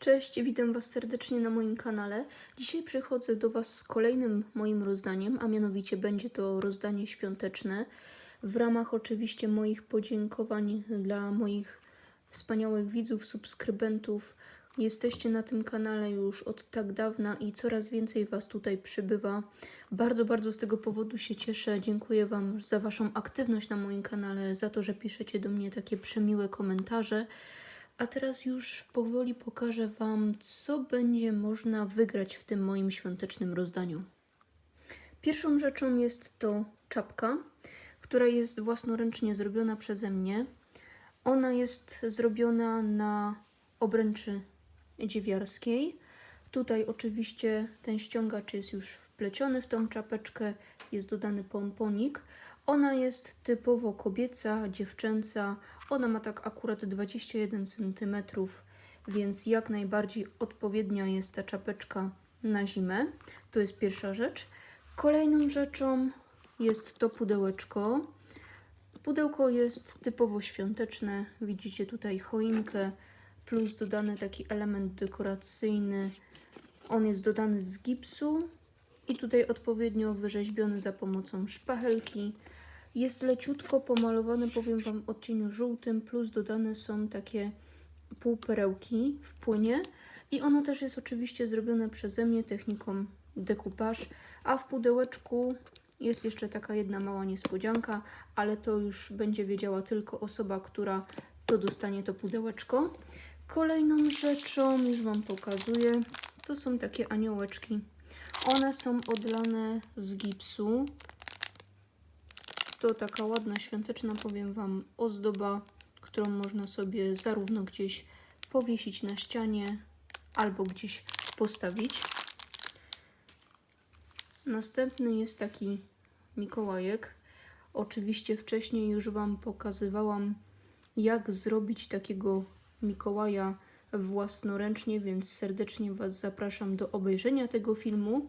Cześć, witam Was serdecznie na moim kanale. Dzisiaj przychodzę do Was z kolejnym moim rozdaniem, a mianowicie będzie to rozdanie świąteczne. W ramach oczywiście moich podziękowań dla moich wspaniałych widzów, subskrybentów. Jesteście na tym kanale już od tak dawna i coraz więcej Was tutaj przybywa. Bardzo, bardzo z tego powodu się cieszę. Dziękuję Wam za Waszą aktywność na moim kanale, za to, że piszecie do mnie takie przemiłe komentarze. A teraz już powoli pokażę Wam, co będzie można wygrać w tym moim świątecznym rozdaniu. Pierwszą rzeczą jest to czapka, która jest własnoręcznie zrobiona przeze mnie. Ona jest zrobiona na obręczy dziewiarskiej. Tutaj oczywiście ten ściągacz jest już wpleciony w tą czapeczkę, jest dodany pomponik. Ona jest typowo kobieca, dziewczęca. Ona ma tak akurat 21 cm, więc jak najbardziej odpowiednia jest ta czapeczka na zimę. To jest pierwsza rzecz. Kolejną rzeczą jest to pudełeczko. Pudełko jest typowo świąteczne. Widzicie tutaj choinkę, plus dodany taki element dekoracyjny. On jest dodany z gipsu i tutaj odpowiednio wyrzeźbiony za pomocą szpachelki. Jest leciutko pomalowany, powiem Wam, odcieniu żółtym, plus dodane są takie półperełki w płynie. I ono też jest oczywiście zrobione przeze mnie techniką decoupage, a w pudełeczku jest jeszcze taka jedna mała niespodzianka, ale to już będzie wiedziała tylko osoba, która to dostanie to pudełeczko. Kolejną rzeczą, już Wam pokazuję, to są takie aniołeczki. One są odlane z gipsu. To taka ładna, świąteczna, powiem Wam, ozdoba, którą można sobie zarówno gdzieś powiesić na ścianie, albo gdzieś postawić. Następny jest taki Mikołajek. Oczywiście wcześniej już Wam pokazywałam, jak zrobić takiego Mikołaja własnoręcznie, więc serdecznie Was zapraszam do obejrzenia tego filmu.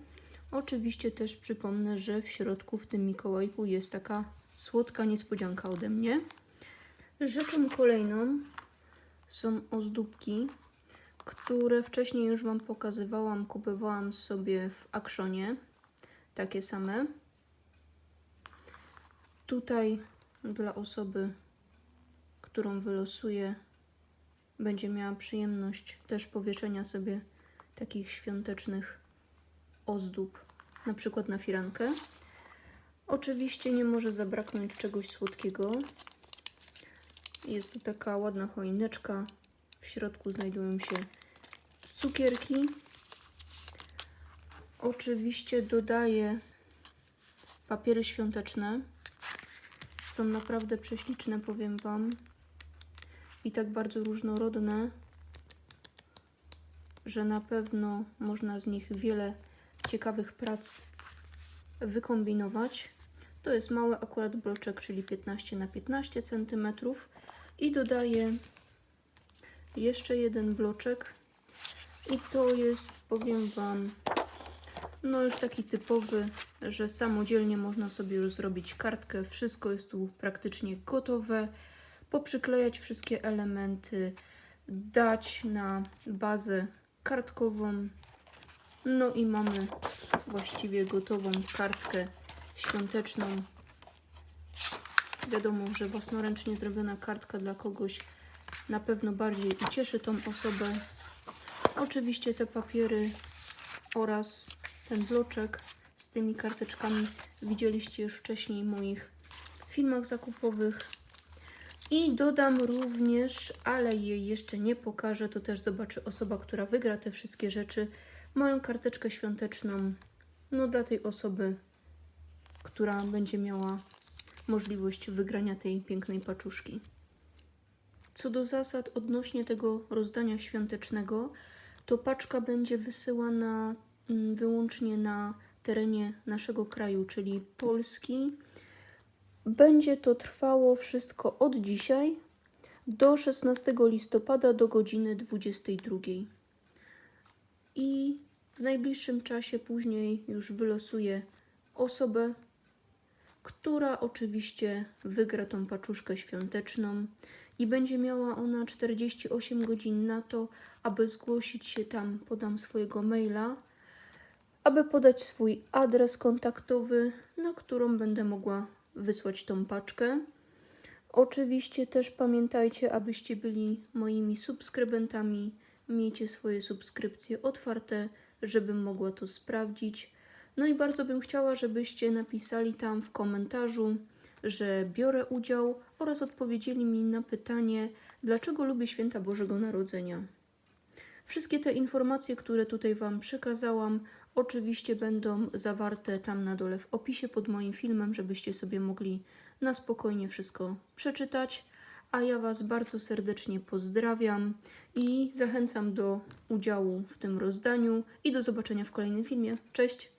Oczywiście też przypomnę, że w środku w tym Mikołajku jest taka słodka niespodzianka ode mnie. Rzeczą kolejną są ozdóbki, które wcześniej już Wam pokazywałam. Kupowałam sobie w Akszonie. Takie same. Tutaj dla osoby, którą wylosuję, będzie miała przyjemność też powieszenia sobie takich świątecznych ozdób, na przykład na firankę. Oczywiście nie może zabraknąć czegoś słodkiego. Jest to taka ładna choineczka. W środku znajdują się cukierki. Oczywiście dodaję papiery świąteczne. Są naprawdę prześliczne, powiem Wam. I tak bardzo różnorodne, że na pewno można z nich wiele ciekawych prac wykombinować. To jest mały akurat bloczek, czyli 15 na 15 cm. I dodaję jeszcze jeden bloczek. I to jest, powiem Wam, no już taki typowy, że samodzielnie można sobie już zrobić kartkę. Wszystko jest tu praktycznie gotowe. Poprzyklejać wszystkie elementy, dać na bazę kartkową. No i mamy właściwie gotową kartkę świąteczną. Wiadomo, że własnoręcznie zrobiona kartka dla kogoś na pewno bardziej ucieszy tą osobę. Oczywiście te papiery oraz ten bloczek z tymi karteczkami widzieliście już wcześniej w moich filmach zakupowych. I dodam również, ale jej jeszcze nie pokażę, to też zobaczy osoba, która wygra te wszystkie rzeczy, moją karteczkę świąteczną, no dla tej osoby, która będzie miała możliwość wygrania tej pięknej paczuszki. Co do zasad odnośnie tego rozdania świątecznego, to paczka będzie wysyłana mm, wyłącznie na terenie naszego kraju, czyli Polski. Będzie to trwało wszystko od dzisiaj do 16 listopada do godziny 22. I w najbliższym czasie później już wylosuję osobę, która oczywiście wygra tą paczuszkę świąteczną. i będzie miała ona 48 godzin na to, aby zgłosić się tam. Podam swojego maila, aby podać swój adres kontaktowy, na którą będę mogła wysłać tą paczkę. Oczywiście też pamiętajcie, abyście byli moimi subskrybentami. Miejcie swoje subskrypcje otwarte, żebym mogła to sprawdzić. No i bardzo bym chciała, żebyście napisali tam w komentarzu, że biorę udział oraz odpowiedzieli mi na pytanie, dlaczego lubię święta Bożego Narodzenia. Wszystkie te informacje, które tutaj Wam przekazałam, oczywiście będą zawarte tam na dole w opisie pod moim filmem, żebyście sobie mogli na spokojnie wszystko przeczytać. A ja Was bardzo serdecznie pozdrawiam i zachęcam do udziału w tym rozdaniu i do zobaczenia w kolejnym filmie. Cześć!